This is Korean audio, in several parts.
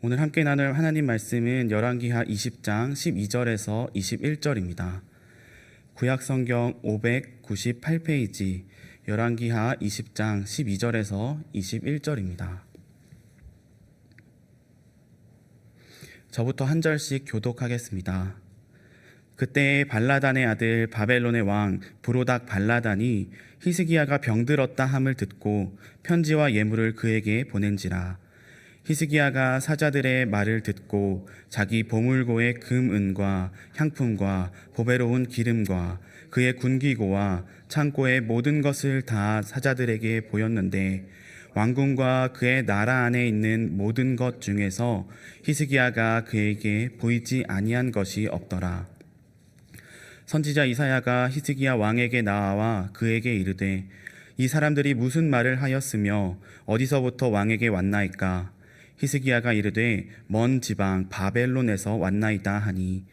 오늘 함께 나눌 하나님 말씀은 열왕기하 20장 12절에서 21절입니다. 구약 성경 598페이지 열왕기하 20장 12절에서 21절입니다. 저부터 한 절씩 교독하겠습니다. 그때 발라단의 아들 바벨론의 왕 브로닥 발라단이 히스기야가 병들었다 함을 듣고 편지와 예물을 그에게 보낸지라 히스기야가 사자들의 말을 듣고 자기 보물고의 금 은과 향품과 보배로운 기름과 그의 군기고와 창고의 모든 것을 다 사자들에게 보였는데 왕궁과 그의 나라 안에 있는 모든 것 중에서 히스기야가 그에게 보이지 아니한 것이 없더라. 선지자 이사야가 히스기야 왕에게 나와 그에게 이르되 이 사람들이 무슨 말을 하였으며 어디서부터 왕에게 왔나이까 히스기야가 이르되 먼 지방 바벨론에서 왔나이다 하니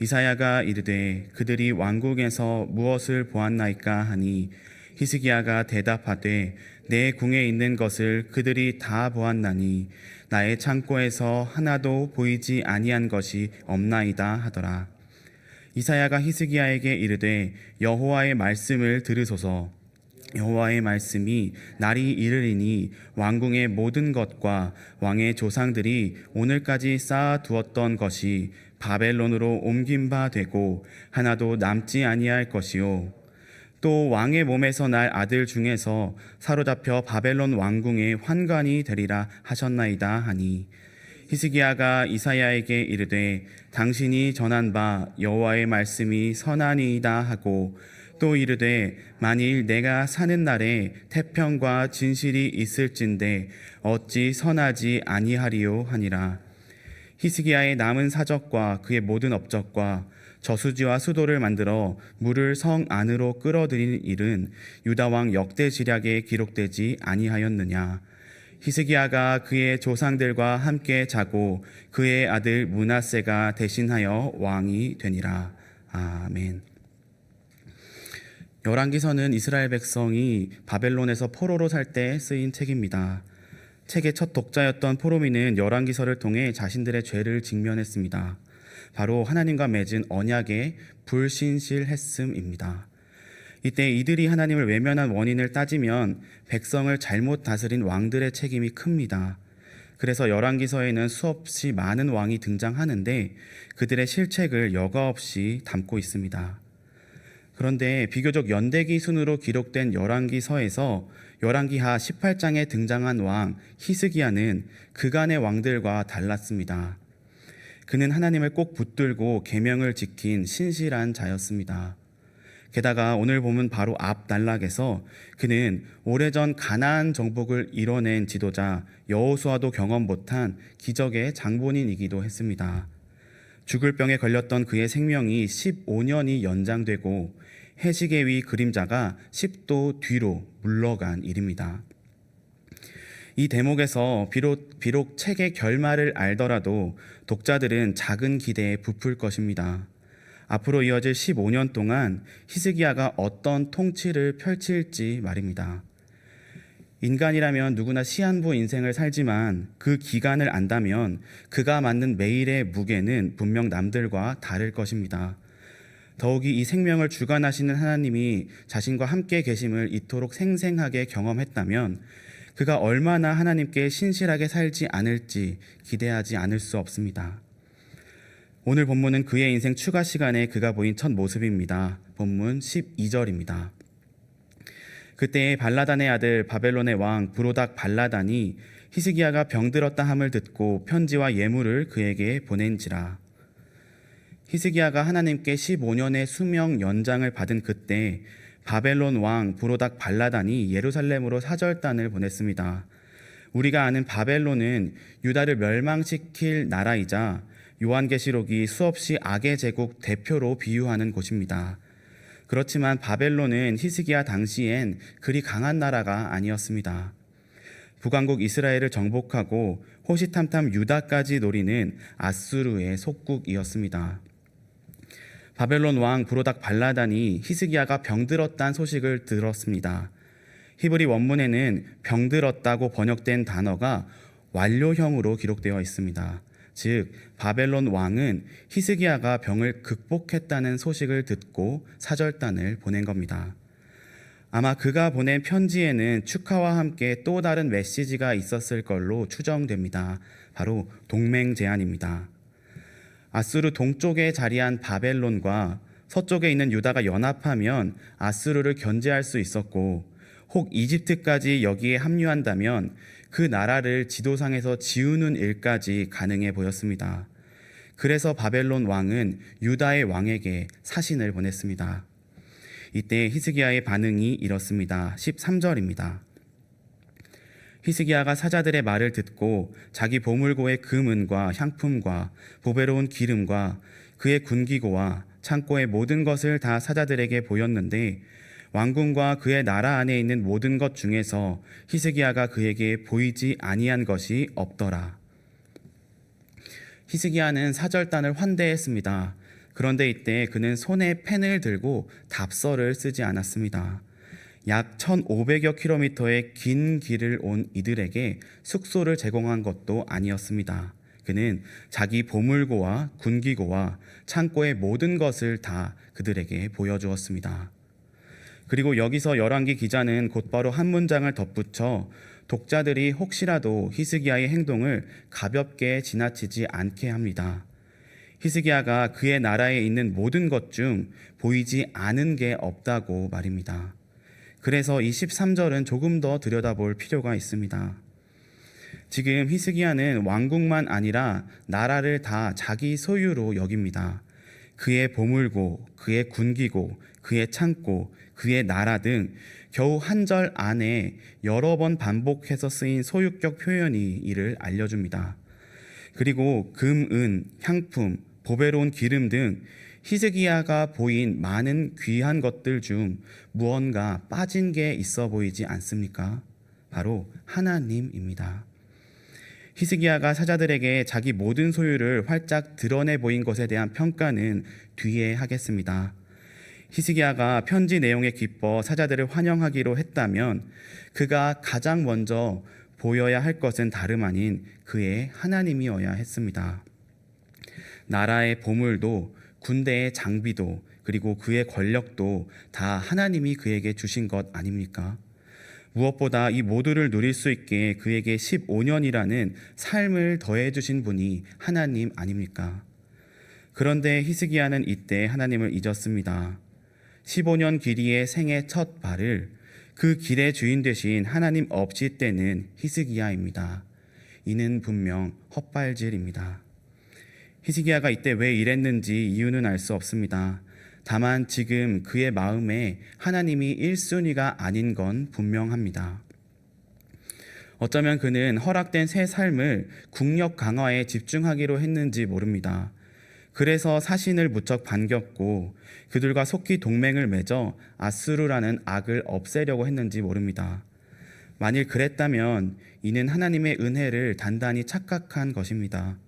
이사야가 이르되 그들이 왕궁에서 무엇을 보았나이까 하니 히스기야가 대답하되 내 궁에 있는 것을 그들이 다 보았나니 나의 창고에서 하나도 보이지 아니한 것이 없나이다 하더라. 이사야가 히스기야에게 이르되 여호와의 말씀을 들으소서 여호와의 말씀이 날이 이르리니 왕궁의 모든 것과 왕의 조상들이 오늘까지 쌓아 두었던 것이 바벨론으로 옮긴 바 되고 하나도 남지 아니할 것이요. 또 왕의 몸에서 날 아들 중에서 사로잡혀 바벨론 왕궁의 환관이 되리라 하셨나이다 하니 히스기야가 이사야에게 이르되 당신이 전한 바 여호와의 말씀이 선하니이다 하고 또 이르되 만일 내가 사는 날에 태평과 진실이 있을진데 어찌 선하지 아니하리요 하니라. 히스기야의 남은 사적과 그의 모든 업적과 저수지와 수도를 만들어 물을 성 안으로 끌어들이는 일은 유다 왕 역대 지략에 기록되지 아니하였느냐. 히스기야가 그의 조상들과 함께 자고 그의 아들 문하세가 대신하여 왕이 되니라. 아멘. 열왕기서는 이스라엘 백성이 바벨론에서 포로로 살 때 쓰인 책입니다. 책의 첫 독자였던 포로미는 열왕기서를 통해 자신들의 죄를 직면했습니다. 바로 하나님과 맺은 언약에 불신실했음입니다. 이때 이들이 하나님을 외면한 원인을 따지면 백성을 잘못 다스린 왕들의 책임이 큽니다. 그래서 열왕기서에는 수없이 많은 왕이 등장하는데 그들의 실책을 여과 없이 담고 있습니다. 그런데 비교적 연대기 순으로 기록된 열왕기서에서 열왕기하 18장에 등장한 왕 히스기야는 그간의 왕들과 달랐습니다. 그는 하나님을 꼭 붙들고 계명을 지킨 신실한 자였습니다. 게다가 오늘 보면 바로 앞 단락에서 그는 오래전 가나안 정복을 이뤄낸 지도자 여호수아도 경험 못한 기적의 장본인이기도 했습니다. 죽을 병에 걸렸던 그의 생명이 15년이 연장되고 해식의 위 그림자가 10도 뒤로 물러간 일입니다. 이 대목에서 비록, 비록 책의 결말을 알더라도 독자들은 작은 기대에 부풀 것입니다. 앞으로 이어질 15년 동안 히스기야가 어떤 통치를 펼칠지 말입니다. 인간이라면 누구나 시한부 인생을 살지만 그 기간을 안다면 그가 맞는 매일의 무게는 분명 남들과 다를 것입니다. 더욱이 이 생명을 주관하시는 하나님이 자신과 함께 계심을 이토록 생생하게 경험했다면 그가 얼마나 하나님께 신실하게 살지 않을지 기대하지 않을 수 없습니다. 오늘 본문은 그의 인생 추가 시간에 그가 보인 첫 모습입니다. 본문 12절입니다. 그때 발라단의 아들 바벨론의 왕 브로닥 발라단이 히스기야가 병들었다 함을 듣고 편지와 예물을 그에게 보낸지라. 히스기야가 하나님께 15년의 수명 연장을 받은 그때 바벨론 왕 브로닥 발라단이 예루살렘으로 사절단을 보냈습니다. 우리가 아는 바벨론은 유다를 멸망시킬 나라이자 요한계시록이 수없이 악의 제국 대표로 비유하는 곳입니다. 그렇지만 바벨론은 히스기야 당시엔 그리 강한 나라가 아니었습니다. 북왕국 이스라엘을 정복하고 호시탐탐 유다까지 노리는 아수르의 속국이었습니다. 바벨론 왕 브로닥 발라단이 히스기야가 병들었다는 소식을 들었습니다. 히브리 원문에는 병들었다고 번역된 단어가 완료형으로 기록되어 있습니다. 즉 바벨론 왕은 히스기야가 병을 극복했다는 소식을 듣고 사절단을 보낸 겁니다. 아마 그가 보낸 편지에는 축하와 함께 또 다른 메시지가 있었을 걸로 추정됩니다. 바로 동맹 제안입니다. 아수르 동쪽에 자리한 바벨론과 서쪽에 있는 유다가 연합하면 아수르를 견제할 수 있었고 혹 이집트까지 여기에 합류한다면 그 나라를 지도상에서 지우는 일까지 가능해 보였습니다. 그래서 바벨론 왕은 유다의 왕에게 사신을 보냈습니다. 이때 히스기야의 반응이 이렇습니다. 13절입니다. 히스기야가 사자들의 말을 듣고 자기 보물고의 금은과 향품과 보배로운 기름과 그의 군기고와 창고의 모든 것을 다 사자들에게 보였는데 왕궁과 그의 나라 안에 있는 모든 것 중에서 히스기야가 그에게 보이지 아니한 것이 없더라. 히스기야는 사절단을 환대했습니다. 그런데 이때 그는 손에 펜을 들고 답서를 쓰지 않았습니다. 약 1,500여 킬로미터의 긴 길을 온 이들에게 숙소를 제공한 것도 아니었습니다. 그는 자기 보물고와 군기고와 창고의 모든 것을 다 그들에게 보여주었습니다. 그리고 여기서 열왕기 기자는 곧바로 한 문장을 덧붙여 독자들이 혹시라도 히스기야의 행동을 가볍게 지나치지 않게 합니다. 히스기야가 그의 나라에 있는 모든 것 중 보이지 않은 게 없다고 말입니다. 그래서 23절은 조금 더 들여다볼 필요가 있습니다. 지금 히스기야는 왕국만 아니라 나라를 다 자기 소유로 여깁니다. 그의 보물고, 그의 군기고, 그의 창고, 그의 나라 등 겨우 한 절 안에 여러 번 반복해서 쓰인 소유격 표현이 이를 알려줍니다. 그리고 금, 은, 향품, 보배로운 기름 등 히스기야가 보인 많은 귀한 것들 중 무언가 빠진 게 있어 보이지 않습니까? 바로 하나님입니다. 히스기야가 사자들에게 자기 모든 소유를 활짝 드러내 보인 것에 대한 평가는 뒤에 하겠습니다. 히스기야가 편지 내용에 기뻐 사자들을 환영하기로 했다면 그가 가장 먼저 보여야 할 것은 다름 아닌 그의 하나님이어야 했습니다. 나라의 보물도 군대의 장비도 그리고 그의 권력도 다 하나님이 그에게 주신 것 아닙니까? 무엇보다 이 모두를 누릴 수 있게 그에게 15년이라는 삶을 더해 주신 분이 하나님 아닙니까? 그런데 히스기야는 이때 하나님을 잊었습니다. 15년 길이의 생애 첫 발을 그 길의 주인 되신 하나님 없이 떼는 히스기야입니다. 이는 분명 헛발질입니다. 히스기야가 이때 왜 이랬는지 이유는 알 수 없습니다. 다만 지금 그의 마음에 하나님이 1순위가 아닌 건 분명합니다. 어쩌면 그는 허락된 새 삶을 국력 강화에 집중하기로 했는지 모릅니다. 그래서 사신을 무척 반겼고 그들과 속히 동맹을 맺어 아수르라는 악을 없애려고 했는지 모릅니다. 만일 그랬다면 이는 하나님의 은혜를 단단히 착각한 것입니다.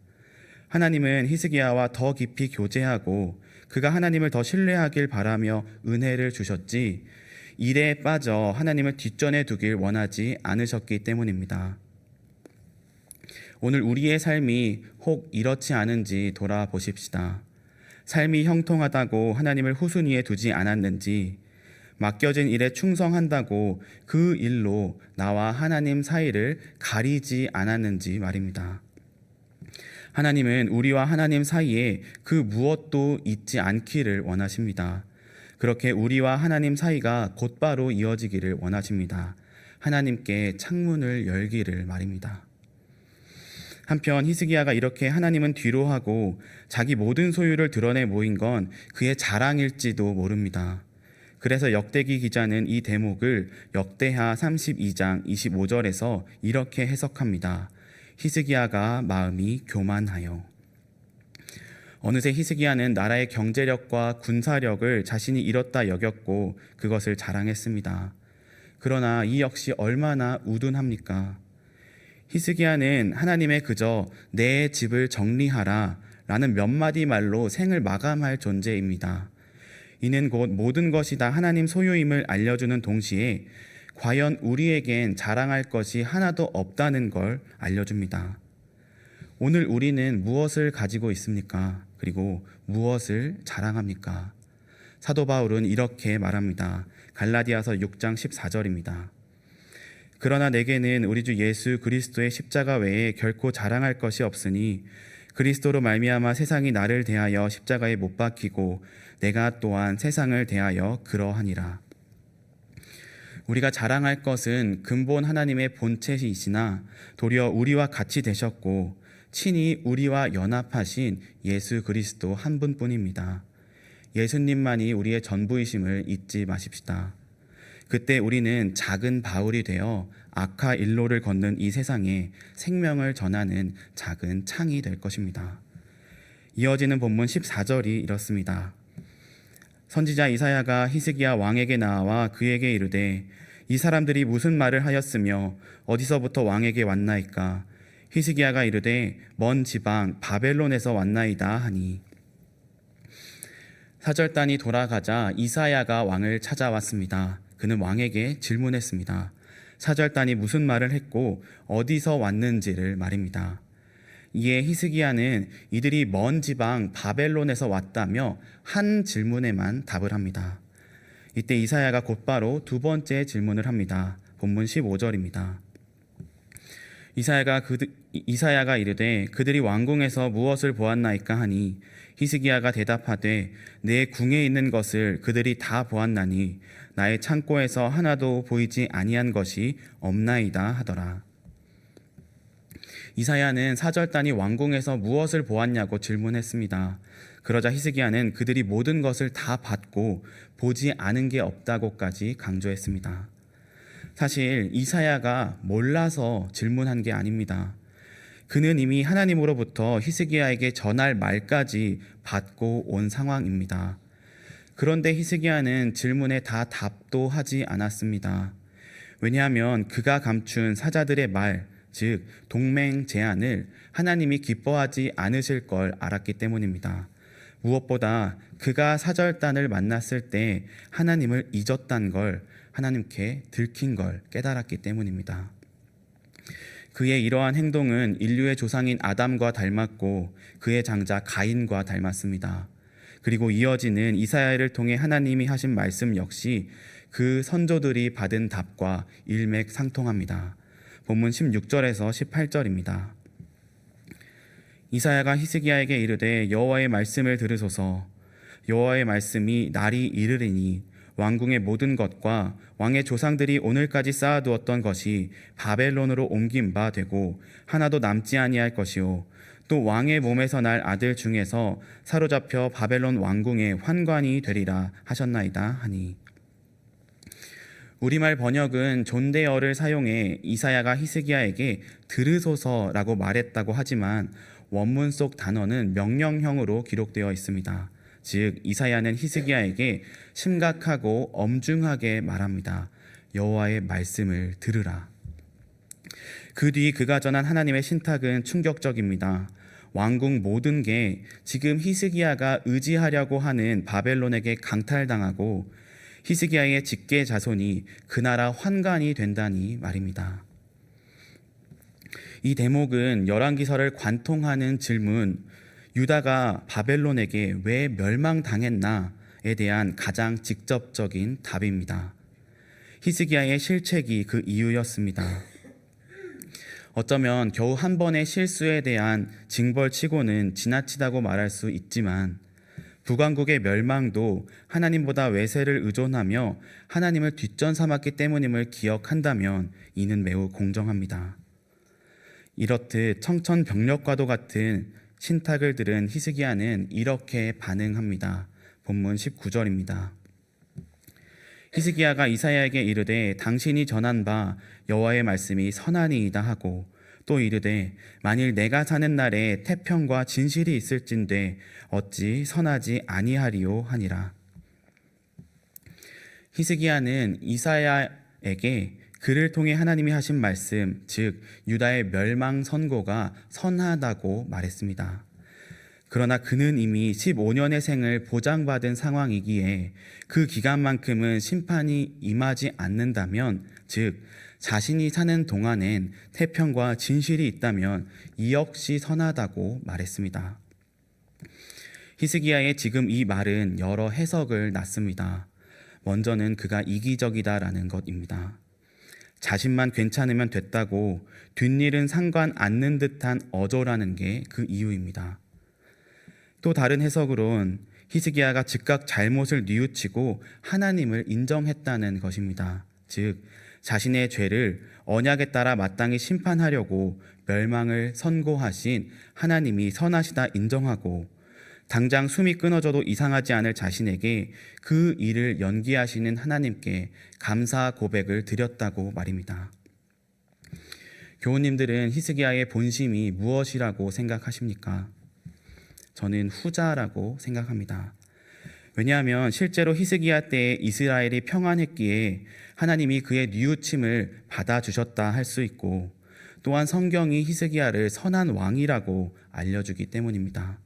하나님은 히스기야와 더 깊이 교제하고 그가 하나님을 더 신뢰하길 바라며 은혜를 주셨지 일에 빠져 하나님을 뒷전에 두길 원하지 않으셨기 때문입니다. 오늘 우리의 삶이 혹 이렇지 않은지 돌아보십시다. 삶이 형통하다고 하나님을 후순위에 두지 않았는지 맡겨진 일에 충성한다고 그 일로 나와 하나님 사이를 가리지 않았는지 말입니다. 하나님은 우리와 하나님 사이에 그 무엇도 있지 않기를 원하십니다. 그렇게 우리와 하나님 사이가 곧바로 이어지기를 원하십니다. 하나님께 창문을 열기를 말입니다. 한편 히스기야가 이렇게 하나님은 뒤로 하고 자기 모든 소유를 드러내 모인 건 그의 자랑일지도 모릅니다. 그래서 역대기 기자는 이 대목을 역대하 32장 25절에서 이렇게 해석합니다. 히스기야가 마음이 교만하여 어느새 히스기야는 나라의 경제력과 군사력을 자신이 잃었다 여겼고 그것을 자랑했습니다. 그러나 이 역시 얼마나 우둔합니까? 히스기야는 하나님의 그저 내 집을 정리하라 라는 몇 마디 말로 생을 마감할 존재입니다. 이는 곧 모든 것이 다 하나님 소유임을 알려주는 동시에 과연 우리에겐 자랑할 것이 하나도 없다는 걸 알려줍니다. 오늘 우리는 무엇을 가지고 있습니까? 그리고 무엇을 자랑합니까? 사도 바울은 이렇게 말합니다. 갈라디아서 6장 14절입니다. 그러나 내게는 우리 주 예수 그리스도의 십자가 외에 결코 자랑할 것이 없으니 그리스도로 말미암아 세상이 나를 대하여 십자가에 못 박히고 내가 또한 세상을 대하여 그러하니라. 우리가 자랑할 것은 근본 하나님의 본체이시나 도리어 우리와 같이 되셨고 친히 우리와 연합하신 예수 그리스도 한 분뿐입니다. 예수님만이 우리의 전부이심을 잊지 마십시다. 그때 우리는 작은 바울이 되어 아카 일로를 걷는 이 세상에 생명을 전하는 작은 창이 될 것입니다. 이어지는 본문 14절이 이렇습니다. 선지자 이사야가 히스기야 왕에게 나와 그에게 이르되 이 사람들이 무슨 말을 하였으며 어디서부터 왕에게 왔나이까 히스기야가 이르되 먼 지방 바벨론에서 왔나이다 하니 사절단이 돌아가자 이사야가 왕을 찾아왔습니다. 그는 왕에게 질문했습니다. 사절단이 무슨 말을 했고 어디서 왔는지를 말입니다. 이에 히스기야는 이들이 먼 지방 바벨론에서 왔다며 한 질문에만 답을 합니다. 이때 이사야가 곧바로 두 번째 질문을 합니다. 본문 15절입니다. 이사야가 그 이사야가 이르되 그들이 왕궁에서 무엇을 보았나이까 하니 히스기야가 대답하되 내 궁에 있는 것을 그들이 다 보았나니 나의 창고에서 하나도 보이지 아니한 것이 없나이다 하더라. 이사야는 사절단이 왕궁에서 무엇을 보았냐고 질문했습니다. 그러자 히스기야는 그들이 모든 것을 다 봤고 보지 않은 게 없다고까지 강조했습니다. 사실 이사야가 몰라서 질문한 게 아닙니다. 그는 이미 하나님으로부터 히스기야에게 전할 말까지 받고 온 상황입니다. 그런데 히스기야는 질문에 다 답도 하지 않았습니다. 왜냐하면 그가 감춘 사자들의 말, 즉 동맹 제안을 하나님이 기뻐하지 않으실 걸 알았기 때문입니다. 무엇보다 그가 사절단을 만났을 때 하나님을 잊었단 걸 하나님께 들킨 걸 깨달았기 때문입니다. 그의 이러한 행동은 인류의 조상인 아담과 닮았고 그의 장자 가인과 닮았습니다. 그리고 이어지는 이사야를 통해 하나님이 하신 말씀 역시 그 선조들이 받은 답과 일맥상통합니다. 본문 16절에서 18절입니다. 이사야가 히스기야에게 이르되 여호와의 말씀을 들으소서 여호와의 말씀이 날이 이르리니 왕궁의 모든 것과 왕의 조상들이 오늘까지 쌓아두었던 것이 바벨론으로 옮긴 바 되고 하나도 남지 아니할 것이요 또 왕의 몸에서 날 아들 중에서 사로잡혀 바벨론 왕궁의 환관이 되리라 하셨나이다 하니 우리말 번역은 존대어를 사용해 이사야가 히스기야에게 들으소서라고 말했다고 하지만 원문 속 단어는 명령형으로 기록되어 있습니다. 즉 이사야는 히스기야에게 심각하고 엄중하게 말합니다. 여호와의 말씀을 들으라. 그 뒤 그가 전한 하나님의 신탁은 충격적입니다. 왕궁 모든 게 지금 히스기야가 의지하려고 하는 바벨론에게 강탈당하고 히스기야의 직계 자손이 그 나라 환관이 된다니 말입니다. 이 대목은 열왕기서를 관통하는 질문 유다가 바벨론에게 왜 멸망당했나에 대한 가장 직접적인 답입니다. 히스기야의 실책이 그 이유였습니다. 어쩌면 겨우 한 번의 실수에 대한 징벌치고는 지나치다고 말할 수 있지만 북왕국의 멸망도 하나님보다 외세를 의존하며 하나님을 뒷전 삼았기 때문임을 기억한다면 이는 매우 공정합니다. 이렇듯 청천벽력과도 같은 신탁을 들은 히스기야는 이렇게 반응합니다. 본문 19절입니다. 히스기야가 이사야에게 이르되 당신이 전한 바 여호와의 말씀이 선하니이다 하고 또 이르되 만일 내가 사는 날에 태평과 진실이 있을진데 어찌 선하지 아니하리요 하니라. 히스기야는 이사야에게 그를 통해 하나님이 하신 말씀, 즉 유다의 멸망 선고가 선하다고 말했습니다. 그러나 그는 이미 15년의 생을 보장받은 상황이기에 그 기간만큼은 심판이 임하지 않는다면, 즉, 자신이 사는 동안엔 태평과 진실이 있다면 이 역시 선하다고 말했습니다. 히스기야의 지금 이 말은 여러 해석을 낳습니다. 먼저는 그가 이기적이다라는 것입니다. 자신만 괜찮으면 됐다고 뒷일은 상관 않는 듯한 어조라는 게 그 이유입니다. 또 다른 해석으론 히스기야가 즉각 잘못을 뉘우치고 하나님을 인정했다는 것입니다. 즉 자신의 죄를 언약에 따라 마땅히 심판하려고 멸망을 선고하신 하나님이 선하시다 인정하고 당장 숨이 끊어져도 이상하지 않을 자신에게 그 일을 연기하시는 하나님께 감사 고백을 드렸다고 말입니다. 교우님들은 히스기야의 본심이 무엇이라고 생각하십니까? 저는 후자라고 생각합니다. 왜냐하면 실제로 히스기야 때에 이스라엘이 평안했기에 하나님이 그의 뉘우침을 받아주셨다 할 수 있고 또한 성경이 히스기야를 선한 왕이라고 알려주기 때문입니다.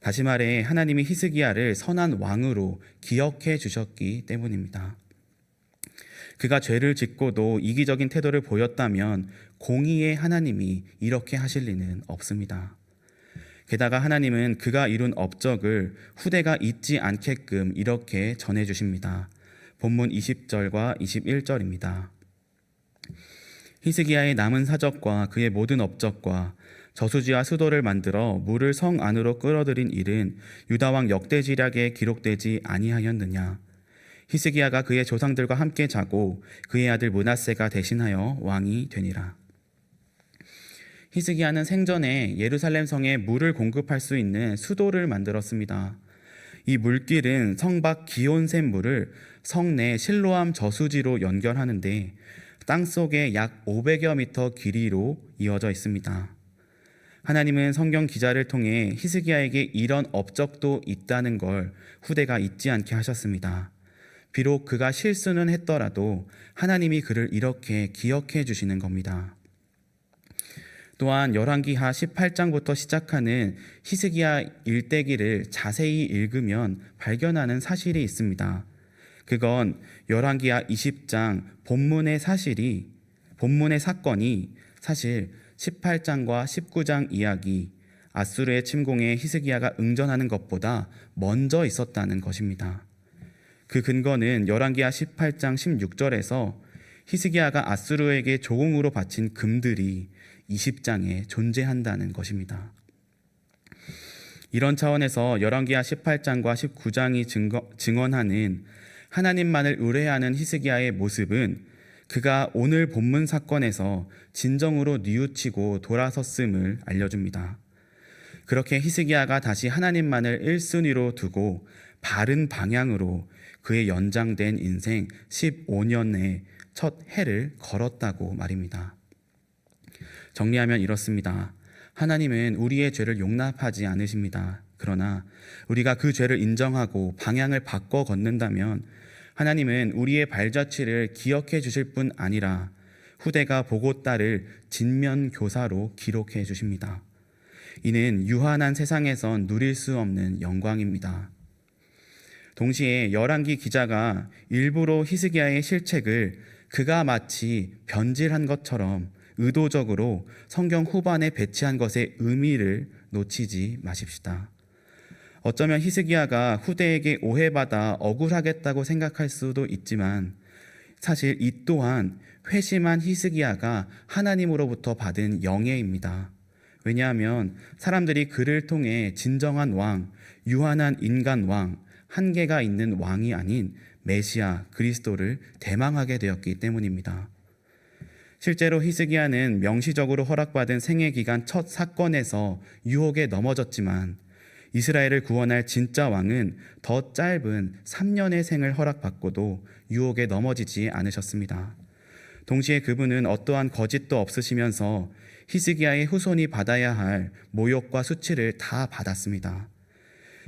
다시 말해 하나님이 히스기야를 선한 왕으로 기억해 주셨기 때문입니다. 그가 죄를 짓고도 이기적인 태도를 보였다면 공의의 하나님이 이렇게 하실 리는 없습니다. 게다가 하나님은 그가 이룬 업적을 후대가 잊지 않게끔 이렇게 전해 주십니다. 본문 20절과 21절입니다. 히스기야의 남은 사적과 그의 모든 업적과 저수지와 수도를 만들어 물을 성 안으로 끌어들인 일은 유다 왕 역대지략에 기록되지 아니하였느냐 히스기야가 그의 조상들과 함께 자고 그의 아들 문하세가 대신하여 왕이 되니라 히스기야는 생전에 예루살렘 성에 물을 공급할 수 있는 수도를 만들었습니다. 이 물길은 성밖 기온샘 물을 성내 실로암 저수지로 연결하는데 땅 속에 약 500여 미터 길이로 이어져 있습니다. 하나님은 성경 기자를 통해 히스기야에게 이런 업적도 있다는 걸 후대가 잊지 않게 하셨습니다. 비록 그가 실수는 했더라도 하나님이 그를 이렇게 기억해 주시는 겁니다. 또한 열왕기하 18장부터 시작하는 히스기야 일대기를 자세히 읽으면 발견하는 사실이 있습니다. 그건 열왕기하 20장 본문의 사실이 본문의 사건이 사실 18장과 19장 이야기 아수르의 침공에 히스기야가 응전하는 것보다 먼저 있었다는 것입니다. 그 근거는 열왕기하 18장 16절에서 히스기야가 아수르에게 조공으로 바친 금들이 20장에 존재한다는 것입니다. 이런 차원에서 열왕기하 18장과 19장이 증거, 증언하는 하나님만을 의뢰하는 히스기야의 모습은 그가 오늘 본문 사건에서 진정으로 뉘우치고 돌아섰음을 알려줍니다. 그렇게 히스기야가 다시 하나님만을 1순위로 두고 바른 방향으로 그의 연장된 인생 15년의 첫 해를 걸었다고 말입니다. 정리하면 이렇습니다. 하나님은 우리의 죄를 용납하지 않으십니다. 그러나 우리가 그 죄를 인정하고 방향을 바꿔 걷는다면 하나님은 우리의 발자취를 기억해 주실 뿐 아니라 후대가 보고 따를 진면 교사로 기록해 주십니다. 이는 유한한 세상에선 누릴 수 없는 영광입니다. 동시에 열왕기 기자가 일부러 히스기야의 실책을 그가 마치 변질한 것처럼 의도적으로 성경 후반에 배치한 것의 의미를 놓치지 마십시다. 어쩌면 히스기야가 후대에게 오해받아 억울하겠다고 생각할 수도 있지만 사실 이 또한 회심한 히스기야가 하나님으로부터 받은 영예입니다. 왜냐하면 사람들이 그를 통해 진정한 왕, 유한한 인간 왕, 한계가 있는 왕이 아닌 메시아 그리스도를 대망하게 되었기 때문입니다. 실제로 히스기야는 명시적으로 허락받은 생애 기간 첫 사건에서 유혹에 넘어졌지만 이스라엘을 구원할 진짜 왕은 더 짧은 3년의 생을 허락받고도 유혹에 넘어지지 않으셨습니다. 동시에 그분은 어떠한 거짓도 없으시면서 히스기야의 후손이 받아야 할 모욕과 수치를 다 받았습니다.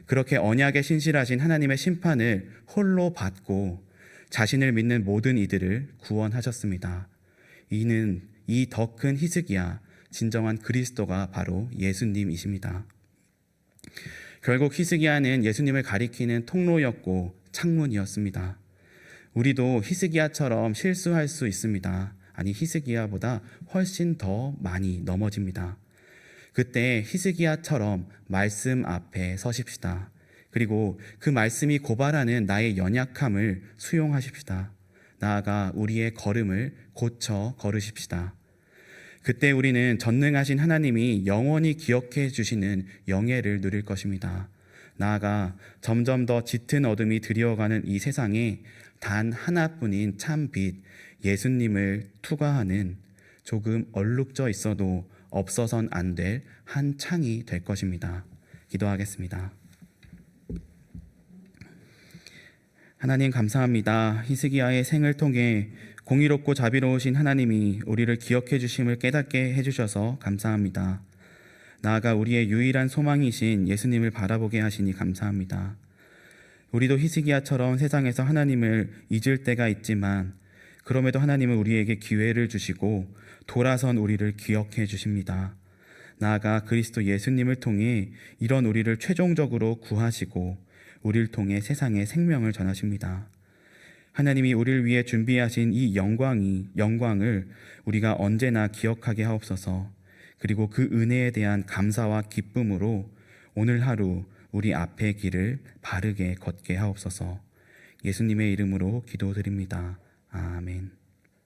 그렇게 언약에 신실하신 하나님의 심판을 홀로 받고 자신을 믿는 모든 이들을 구원하셨습니다. 이는 이 더큰 히스기야 진정한 그리스도가 바로 예수님이십니다. 결국 히스기야는 예수님을 가리키는 통로였고 창문이었습니다. 우리도 히스기야처럼 실수할 수 있습니다. 아니 히스기야보다 훨씬 더 많이 넘어집니다. 그때 히스기야처럼 말씀 앞에 서십시다. 그리고 그 말씀이 고발하는 나의 연약함을 수용하십시다. 나아가 우리의 걸음을 고쳐 걸으십시다. 그때 우리는 전능하신 하나님이 영원히 기억해 주시는 영예를 누릴 것입니다. 나아가 점점 더 짙은 어둠이 드리워가는 이 세상에 단 하나뿐인 참 빛, 예수님을 투과하는 조금 얼룩져 있어도 없어선 안 될 한 창이 될 것입니다. 기도하겠습니다. 하나님 감사합니다. 히스기야의 생을 통해 공의롭고 자비로우신 하나님이 우리를 기억해 주심을 깨닫게 해 주셔서 감사합니다. 나아가 우리의 유일한 소망이신 예수님을 바라보게 하시니 감사합니다. 우리도 히스기야처럼 세상에서 하나님을 잊을 때가 있지만 그럼에도 하나님은 우리에게 기회를 주시고 돌아선 우리를 기억해 주십니다. 나아가 그리스도 예수님을 통해 이런 우리를 최종적으로 구하시고 우리를 통해 세상에 생명을 전하십니다. 하나님이 우리를 위해 준비하신 이 영광이 영광을 우리가 언제나 기억하게 하옵소서. 그리고 그 은혜에 대한 감사와 기쁨으로 오늘 하루 우리 앞의 길을 바르게 걷게 하옵소서. 예수님의 이름으로 기도드립니다. 아멘.